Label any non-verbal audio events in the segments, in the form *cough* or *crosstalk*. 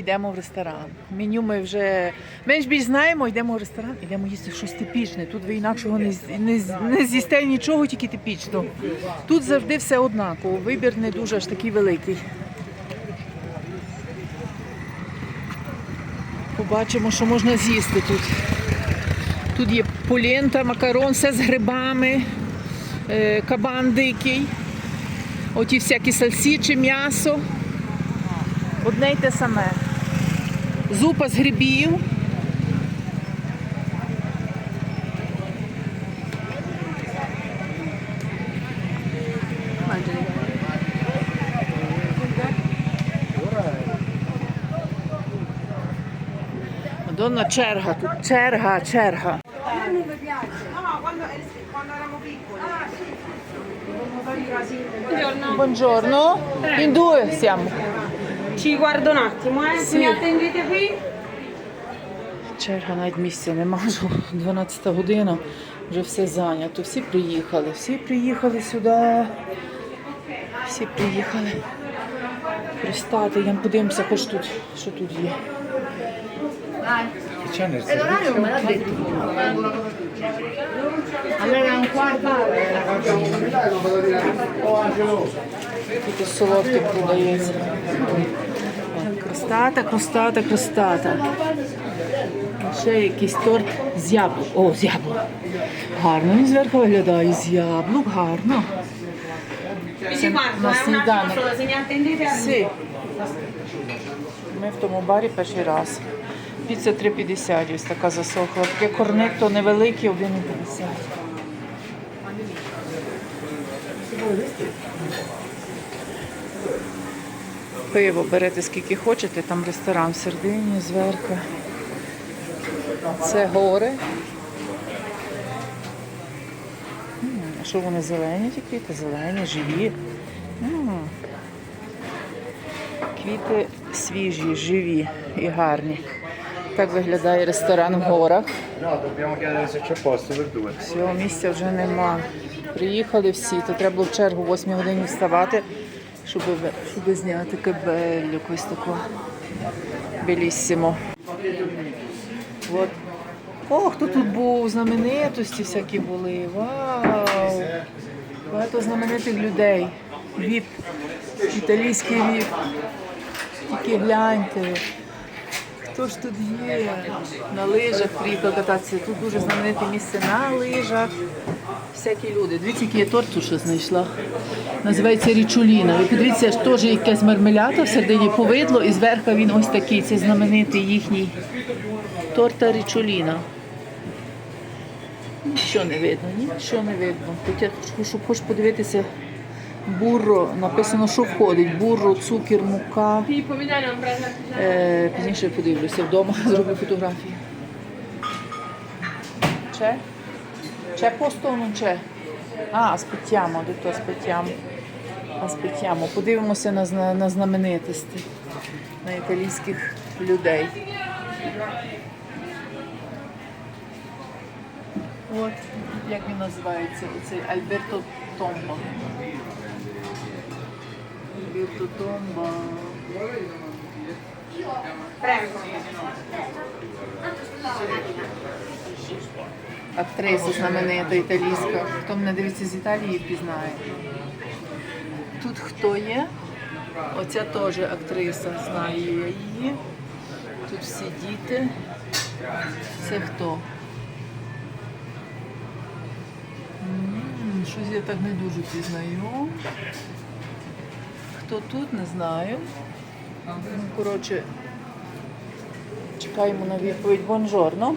йдемо в ресторан. Меню ми вже менш більш знаємо, йдемо в ресторан, йдемо їсти щось типічне. Тут ви інакшого не, не, не з'їсте нічого, тільки типічно. Тут завжди все однаково. Вибір не дуже аж такий великий. Побачимо, що можна з'їсти тут. Тут є полента, макарон, все з грибами, е, кабан дикий, оті всякі сальсічі, м'ясо. Одне й те саме. Зупа з грибів. Madonna, черга, тут черга, черга. Buongiorno. In due siamo. Ci guardo un attimo, eh. Se mi attendete qui. Черга навіть місця нема, вже 12 година, вже все зайнято. Всі приїхали, всі приїхали сюди. Всі приїхали пристати. Я подивимося, хоч тут, що тут є. L'orario me l'ha detto. Allora un quarto. Тут солодке продається. Кростата, кростата, кростата. Ще якийсь торт з яблук. О, з яблук. Гарно він зверху виглядає. З яблук, гарно. Ми в тому барі перший раз. Піца 3,50, ось така засохла. Таке корнетто невелике, 1,50. Пиво берете скільки хочете, там ресторан в середині, зверху. Це гори. А що вони зелені, ті квіти? Зелені, живі. Квіти свіжі, живі і гарні. Так виглядає ресторан в горах. Всього місця вже нема. Приїхали всі, то треба було в чергу в 8 годині вставати, щоб, щоб зняти кабель якось таку. Беліссимо. От. О, хто тут був? Знаменитості всякі були. Вау! Багато знаменитих людей. Віп. Італійський віп. Тільки гляньте. Хто ж тут є? На лижах приїхав кататися. Тут дуже знамените місце на лижах. Всякі люди. Дивіться, який я торт ще знайшла. Називається річуліна. Ви подивіться, теж якась мармелята всередині повидло, і зверху він ось такий. Це знаменитий їхній торта річуліна. Нічого не видно, нічого не видно. Хоча, щоб хоч подивитися, бурро, написано, що входить. Бурро, цукер, мука. Е, пізніше подивлюся вдома, *laughs* зроблю фотографії. C'è posto o non c'è? А, aspettiamo, ho detto aspettiamo. Aspettiamo. Подивимося на, на знаменитості, на італійських людей. От, як він називається, оцей Альберто Томба. Альберто Томба. Актриса знаменита італійська. Хто мене дивиться з Італії, пізнає. Тут хто є? Оця теж актриса, знаю я її. Тут всі діти. Це хто? Щось я так не дуже пізнаю. Хто тут, не знаю. Ну, коротше, чекаємо на відповідь. Бонжорно.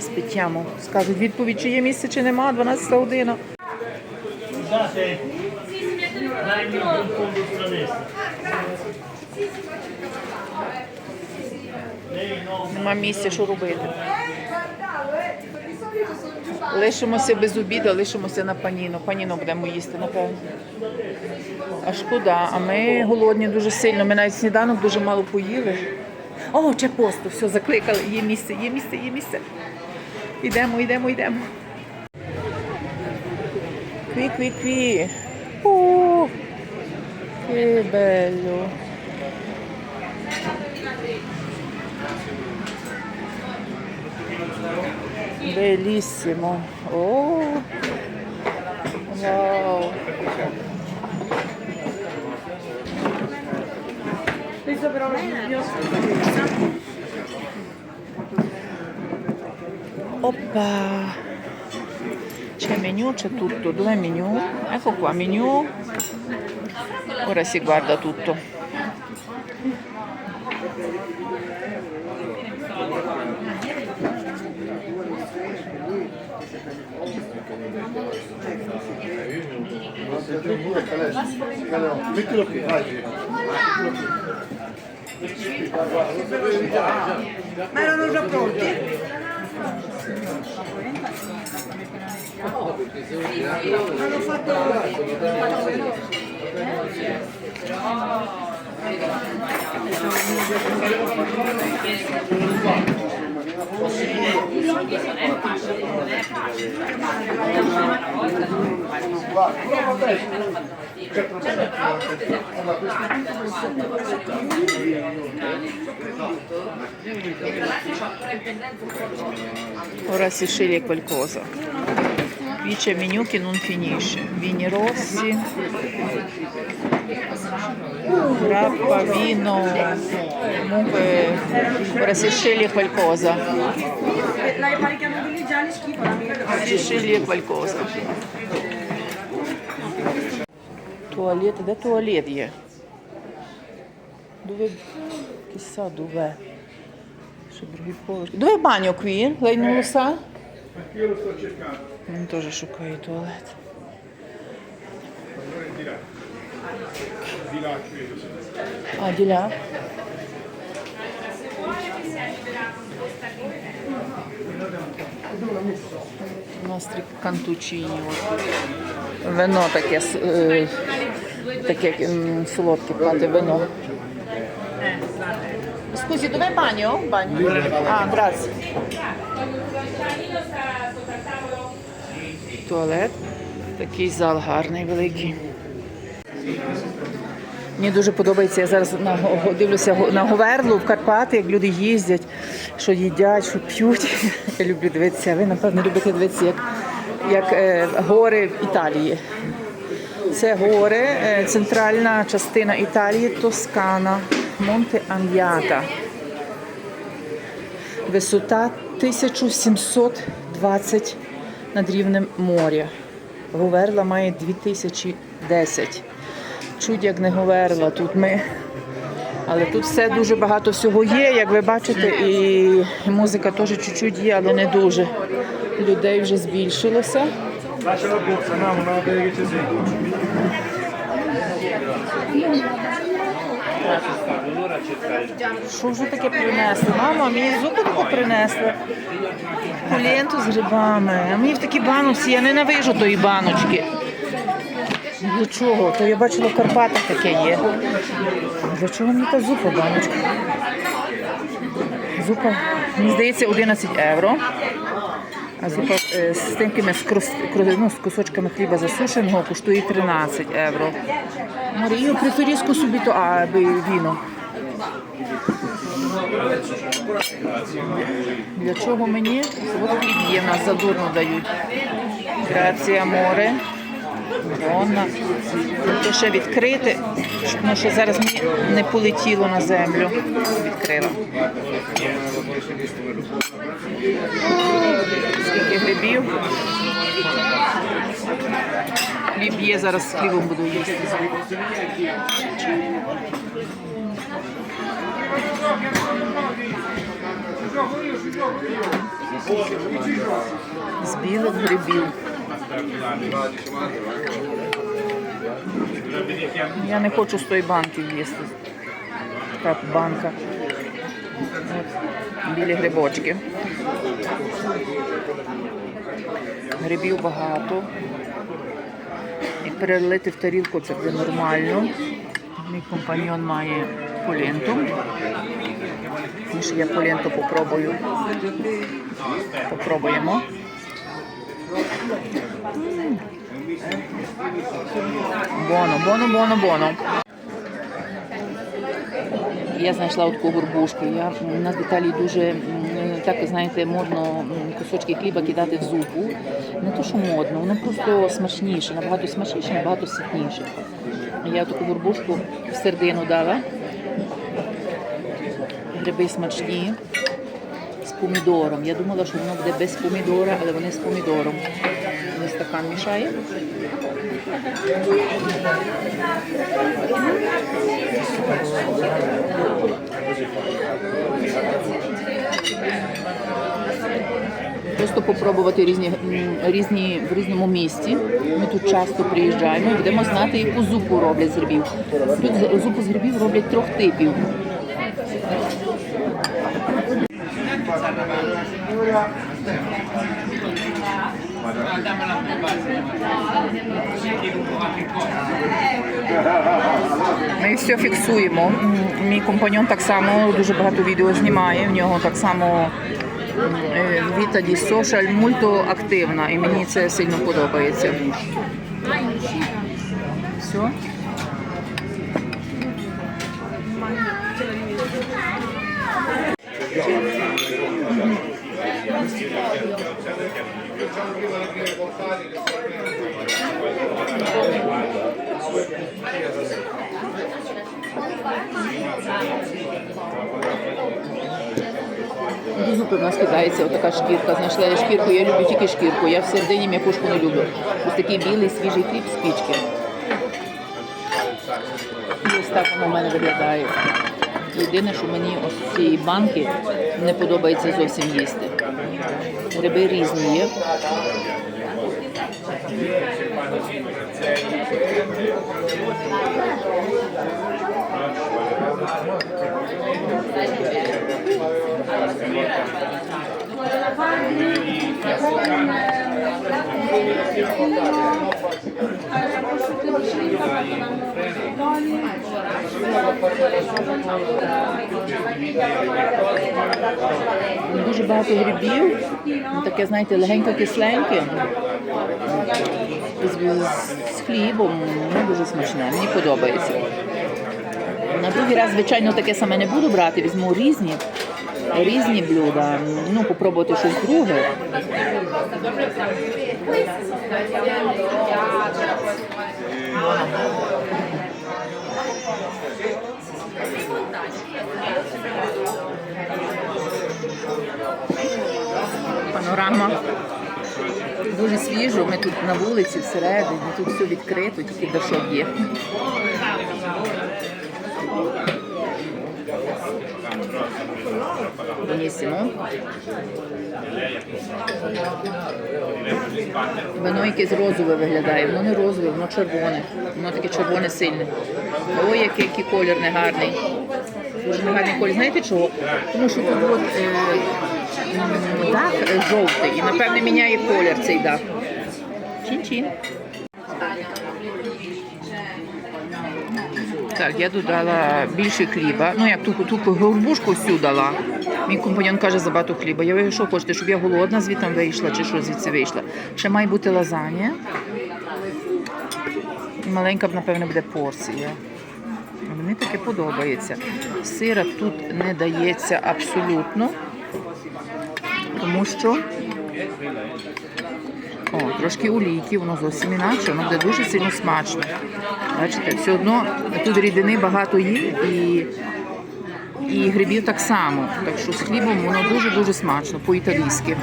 Спитямо. Скажуть відповідь, чи є місце, чи нема, 12 година. Нема місця, що робити. Лишимося без обіду, лишимося на паніно. Паніно будемо їсти, напевно. А шкода, а ми голодні дуже сильно. Ми навіть сніданок дуже мало поїли. О, чи посту, все, закликали. Є місце, є місце, є місце. Йдемо, йдемо, йдемо. qui, qui, qui. Bellissimo. Oh. Wow. Questo però Oppa! C'è menu, c'è tutto. Dov'è menu? Ecco qua, menu. Ora si guarda tutto. Mettilo qui, vai. Ma erano già pronti? Hanno fatto... Ora si sceglie qualcosa. Qui c'è menu che non finisce. Vini rossi, gialli schifo la mia. Si sceglie qualcosa. Туалет, де туалет є? Bagno qui? Lei non lo sa? Io lo sto cercando. Він теж шукає туалет. А, là? У нас три кантучині. Вино таке, е, таке солодке пати вино. Scusi, dov'è il bagno? Bagno? Ah. Туалет. Такий зал гарний, великий. Мені дуже подобається. Я зараз на дивлюся на Говерлу в Карпати, як люди їздять, що їдять, що п'ють. *laughs* Я люблю дивитися. Ви, напевно, любите дивитися, як, як е, гори в Італії. Це гори, е, центральна частина Італії, Тоскана, Монте Ан'ята. Висота 1720 над рівнем моря. Говерла має 2010. Чуть як не говерла тут ми. Але тут все дуже багато всього є, як ви бачите, і музика теж чуть-чуть є, але не дуже. Людей вже збільшилося. Що вже таке принесли? Мама, мені зуби таку принесли. Поленту з грибами. А мені в такій баночці, я ненавижу тої баночки. Для чого? То я бачила в Карпатах таке є. Для чого мені та зупа баночка? Зупа, мені здається, 11 євро. А зупа е, з крос- ну, з кусочками хліба засушеного коштує 13 євро. Марію, приферізку собі то, а віно. Для чого мені? От є, нас задурно дають. Грація море. Вона. То ще відкрити, ну, що зараз не полетіло на землю. Відкрила. Скільки грибів. Хліб є, зараз з хлібом буду їсти. З білих грибів. Я не хочу з тої банки їсти. Так, банка. Білі грибочки. Грибів багато. І перелити в тарілку це буде нормально. Мій компаньон має поленту. Ніж я поленту попробую. Попробуємо. Боно, боно, боно, боно. Я знайшла таку горбушку. Я, у нас в Італії дуже так, знаєте, модно кусочки хліба кидати в зупу. Не то, що модно, воно просто смачніше, набагато смачніше, набагато ситніше. Я таку горбушку в середину дала. Гриби смачні помідором. Я думала, що воно буде без помідора, але вони з помідором. Ми стакан мішає. Просто попробувати різні, різні в різному місці. Ми тут часто приїжджаємо і будемо знати, яку зупу роблять з грибів. Тут зупу з грибів роблять трьох типів. Ми все фіксуємо. Мій компаньон так само дуже багато відео знімає. В нього так само е, di social мульто активна і мені це сильно подобається. Все. До зупи нас кидається отака шкірка. Знайшла я шкірку, я люблю тільки шкірку. Я в середині м'якушку не люблю. Ось такий білий свіжий хліб з пічки. І ось так воно в мене виглядає. Єдине, що мені ось цієї банки не подобається зовсім їсти. Гриби різні є. Дуже багато грибів. Таке, знаєте, легенько кисленьке. З- з хлібом ну, дуже смачне. Мені подобається. На другий раз, звичайно, таке саме не буду брати, візьму різні, різні блюда. Ну, попробувати щось друге. Панорама. Дуже свіжо, ми тут на вулиці всередині, тут все відкрито, тільки дошок є. Бенісімо. Воно якесь розове виглядає, воно не розове, воно червоне. Воно таке червоне сильне. Ой, який, який колір негарний. Дуже негарний колір. Знаєте чого? Тому що тут от, е, дах жовтий і, напевне, міняє колір цей дах. Чин-чин. Так, я додала більше хліба. Ну, як ту, ту горбушку всю дала. Мій компаньон каже забагато хліба. Я вирішила, що хочете, щоб я голодна звідти вийшла, чи що звідси вийшла. Ще має бути лазанія. Маленька, напевно, буде порція. Мені таке подобається. Сира тут не дається абсолютно, тому що о, трошки олійки, воно зовсім інакше, воно буде дуже сильно смачно. Бачите, все одно тут рідини багато є і, і грибів так само. Так що з хлібом воно дуже-дуже смачно, по-італійськи.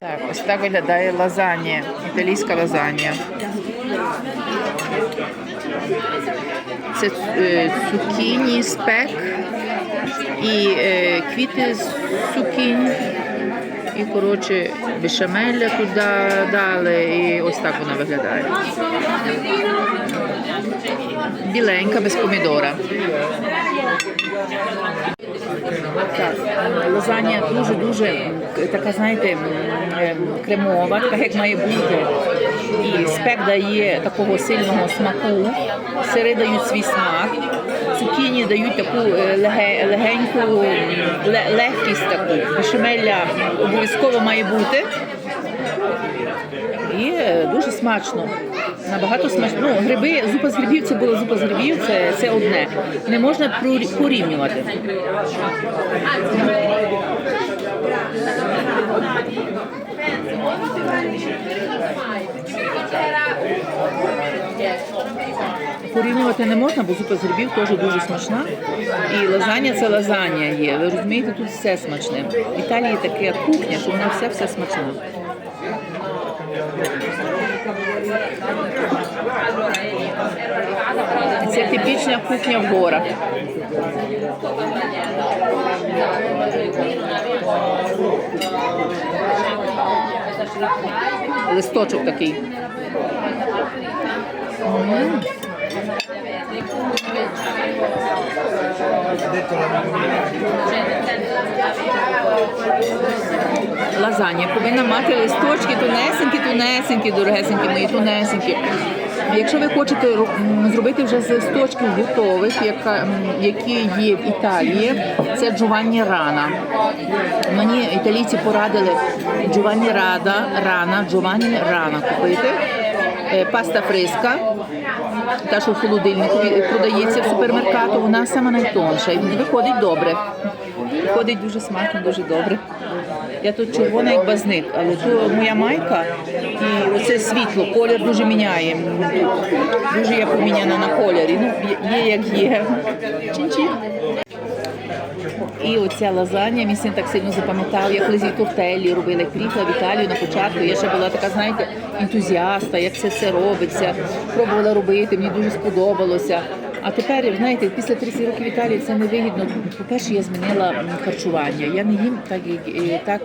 Так, ось так виглядає лазанія, італійська лазанія. Це е, цукіні, спек і е, квіти з цукінь. І, коротше, бешамеля туди дали, і ось так вона виглядає. Біленька, без помідора. Так, дуже-дуже така, знаєте, ем, кремова, така як має бути. І спек дає такого сильного смаку, сири свій смак, цукіні дають таку е, легеньку легкість таку. Бешамелля обов'язково має бути. І е, дуже смачно. Набагато смачно. Ну, гриби, зупа з грибів це була зупа з грибів, це, це одне. Не можна порівнювати. Порівнювати не можна, бо зупа з грибів теж дуже смачна. І лазанья це лазанья є. Ви розумієте, тут все смачне. В Італії така кухня, що вона все все смачна. Це типічна кухня в горах. Листочок такий. М. Лазанья повинна мати листочки, тунесенькі, тунесенькі, дорогесенькі мої, тунесенькі. Якщо ви хочете зробити вже з листочків готових, які є в Італії, це Джованні Рана. Мені італійці порадили Джованні Рада, Рана, Джованні Рана купити. Е, Паста фриска, та, що в холодильнику продається в супермеркату, вона сама найтонша і виходить добре. Виходить дуже смачно, дуже добре. Я тут червона як базник, але то моя майка і оце світло, колір дуже міняє. Дуже я поміняна на кольорі. Ну, є як є. Чин-чин. І оця лазанья, мій син так сильно запам'ятав. як лизі тортелі робили, як приїхала в Італію на початку. Я ще була така, знаєте, ентузіаста, як це все робиться. Пробувала робити, мені дуже сподобалося. А тепер, знаєте, після 30 років в Італії це невигідно. По-перше, я змінила харчування. Я не їм так, як е, так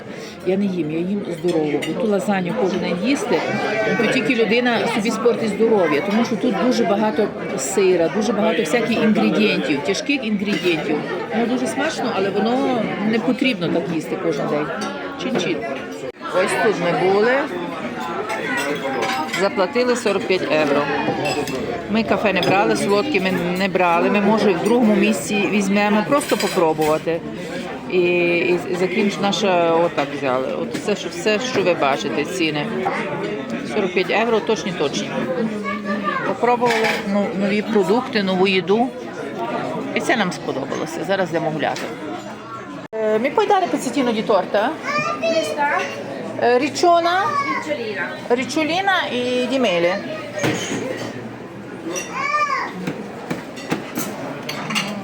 я не їм, я їм здорово. Бо ту лазанью кожен їсти, то тільки людина собі спортить здоров'я, тому що тут дуже багато сира, дуже багато всяких інгредієнтів, тяжких інгредієнтів. Воно дуже смачно, але воно не потрібно так їсти кожен день. Чин-чин. Ось тут ми були. Заплатили 45 євро. Ми кафе не брали, солодкі ми не брали. Ми може в другому місці візьмемо, просто попробувати. І, і закінч наше отак взяли. От все, що все, що ви бачите, ціни. 45 євро, точні точні. Попробували ну, нові продукти, нову їду. І це нам сподобалося. Зараз йдемо гуляти. Mi puoi dare pezzettino di torta? Eh, Ricciona? Ricciolina e di mele.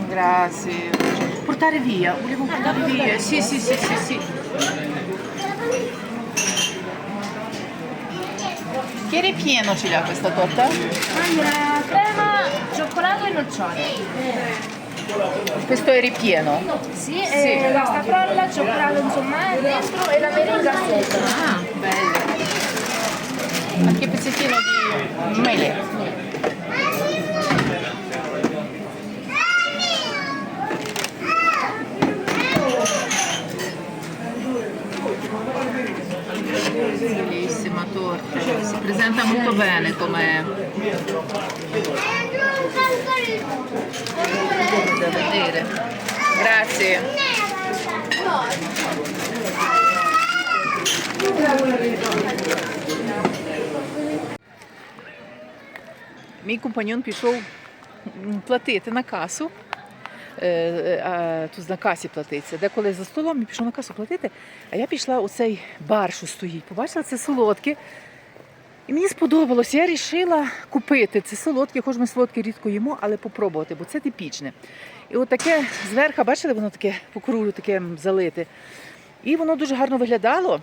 Grazie. Portare via, volevo portare via. Sì, sì, sì, sì, sì. Che ripieno ce l'ha questa torta? Allora, crema, cioccolato e nocciole. Questo è ripieno. Sì, e la stafrolla, cioccolato insomma dentro e la meringa sopra. Ah, bello. Anche pezzettino di mele. Bellissima torta, si presenta molto bene come da vedere. Grazie. Мій компаньон пішов платити на касу. Е, е, тут на касі платиться. Деколи за столом він пішов на касу платити, а я пішла у цей бар, що стоїть. Побачила це солодке. І мені сподобалось, я вирішила купити це солодке, хоч ми солодке рідко їмо, але попробувати, бо це типічне. І от таке зверху, бачили, воно таке по кругу таке залите. І воно дуже гарно виглядало.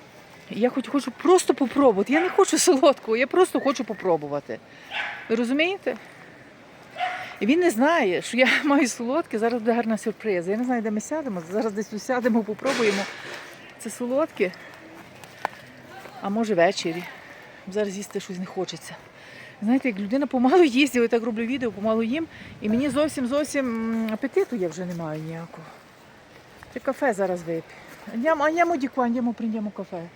І Я хоч хочу просто попробувати. Я не хочу солодкого, я просто хочу попробувати. Ви розумієте? Він не знає, що я *laughs* маю солодке, зараз буде гарна сюрприза. Я не знаю, де ми сядемо. Зараз десь сядемо, попробуємо. Це солодке. А може ввечері. Зараз їсти щось не хочеться. Знаєте, як людина помалу їсть, я так роблю відео, помалу їм, і мені зовсім зовсім апетиту я вже не маю ніякого. Ти кафе зараз вип'ю. Andiamo di qua, andiamo, prendiamo caffè.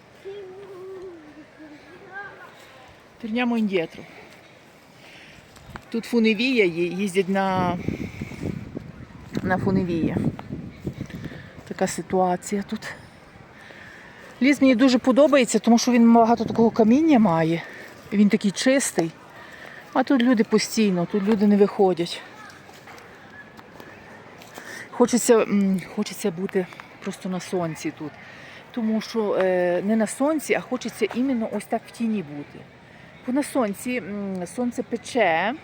Torniamo indietro. Тут фуневія їздять на на Фуневії. Така ситуація тут. Ліс мені дуже подобається, тому що він багато такого каміння має. Він такий чистий. А тут люди постійно, тут люди не виходять. Хочеться, хочеться бути просто на сонці тут. Тому що е, не на сонці, а хочеться іменно ось так в тіні бути. Бо на сонці сонце пече,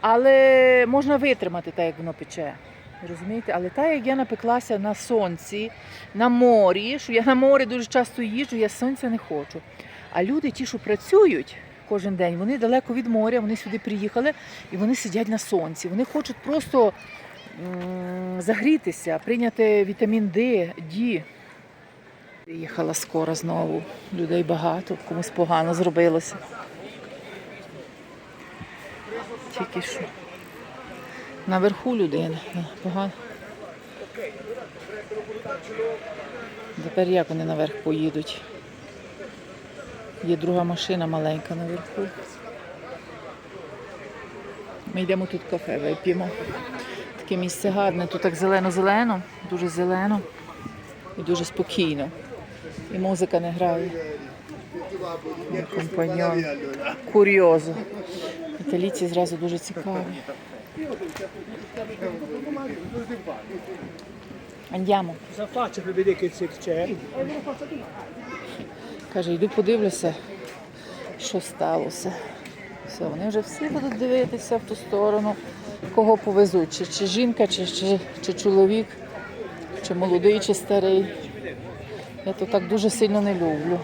але можна витримати так, як воно пече. Розумієте? Але так, як я напеклася на сонці, на морі, що я на море дуже часто їжджу, я сонця не хочу. А люди, ті, що працюють кожен день, вони далеко від моря, вони сюди приїхали і вони сидять на сонці. Вони хочуть просто загрітися, прийняти вітамін Д, Д. Їхала скоро знову. Людей багато, комусь погано зробилося. Тільки що. Наверху людина. Погано. Тепер як вони наверх поїдуть? Є друга машина маленька наверху. Ми йдемо тут кафе, вип'ємо. Таке місце гарне, тут так зелено-зелено, дуже зелено і дуже спокійно. І музика не грає. Компаньон. Курйозо. Італійці зразу дуже цікаві. C'è? Каже, йду подивлюся, що сталося. Все, вони вже всі будуть дивитися в ту сторону, кого повезуть, чи, чи жінка, чи, чи, чи чоловік, чи молодий, чи старий. Я то так дуже сильно не люблю.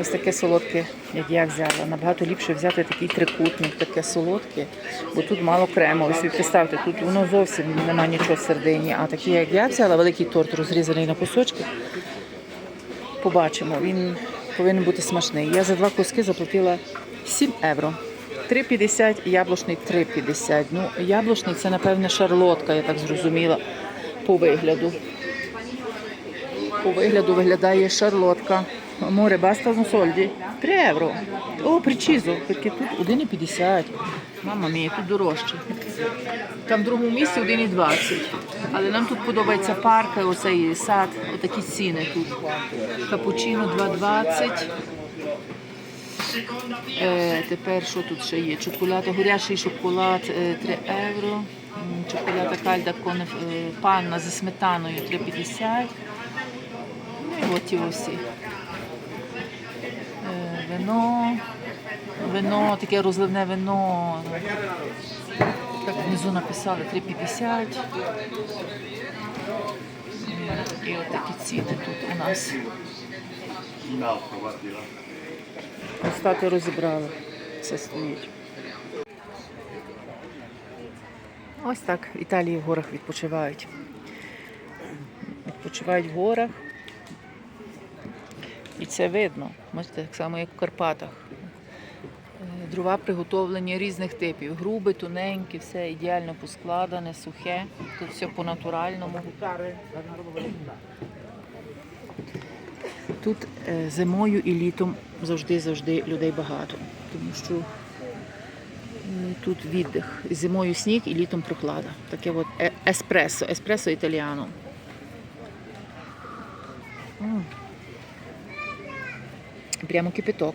Ось таке солодке, як я взяла. Набагато ліпше взяти такий трикутник, таке солодке, бо тут мало крему. Ви представте, тут воно зовсім нема нічого всередині. А такий, як я взяла, великий торт розрізаний на кусочки. Побачимо, він повинен бути смачний. Я за два куски заплатила 7 євро. 3,50, яблучний 3,50. Ну, яблучний це, напевне, шарлотка, я так зрозуміла, по вигляду. По вигляду виглядає шарлотка. Море бастано сольді. 3 євро. О, причізо, тільки тут 1,50. Мама мія, тут дорожче. Там в другому місці 1,20. Але нам тут подобається парк, оцей сад, отакі ціни тут. Капучино 2,20. Е, тепер що тут ще є? Чоколад, горячий шоколад е, 3 євро. Чоколада кальда кон е, панна зі сметаною 3,50. Ну і от ті всі. Вино, вино, таке розливне вино. Так внизу написали 3,50. І от такі ціни тут у нас. Остати розібрали. Все стоїть. Ось так в Італії в горах відпочивають. Відпочивають в горах. І це видно. Бачите, так само, як в Карпатах. Е, Дрова приготовлені різних типів. Грубе, тоненьке, все ідеально поскладане, сухе. Тут все по-натуральному. Тут е, зимою і літом завжди-завжди людей багато, тому що тут віддих. Зимою сніг і літом прохлада. Таке от е- еспресо, еспресо італіано. Прямо кипяток.